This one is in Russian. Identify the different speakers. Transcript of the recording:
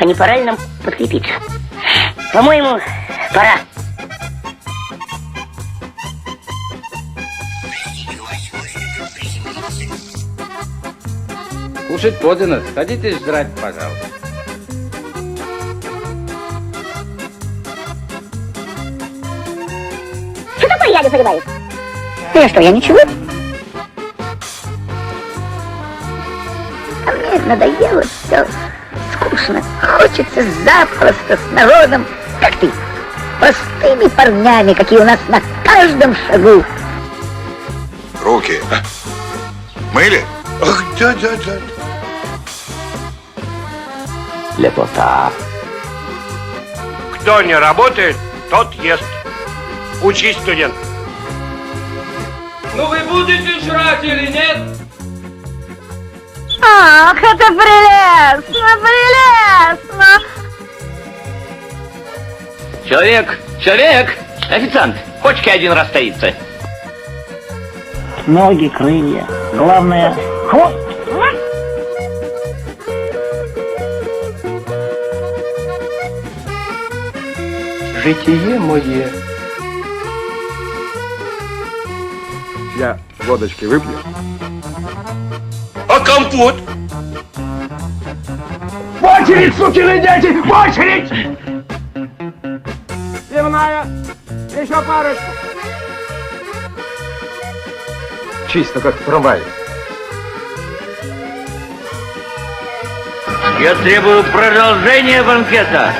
Speaker 1: А не пора ли нам подкрепиться? По-моему, пора.
Speaker 2: Кушать подано. Садитесь жрать, пожалуйста.
Speaker 1: Что такое я не понимаю? Я что, я ничего? А мне надоело все. Скучно. Хочется запросто с народом, как ты. Простыми парнями, какие у нас на каждом шагу.
Speaker 3: Руки. Мыли?
Speaker 4: Ах, да, да, да.
Speaker 2: Лепота.
Speaker 5: Кто не работает, тот ест. Учись, студент.
Speaker 6: Ну вы будете жрать или нет?
Speaker 7: Ах, это прелестно,
Speaker 2: Человек, человек, официант, почки один раз стоится.
Speaker 8: Ноги, крылья. Главное, хвост.
Speaker 4: Житие мое. Я водочки выпью.
Speaker 5: А компот?
Speaker 6: В очередь, сукины дети! В очередь! Пивная! Еще парочку!
Speaker 4: Чисто как в трамвае.
Speaker 2: Я требую продолжения банкета.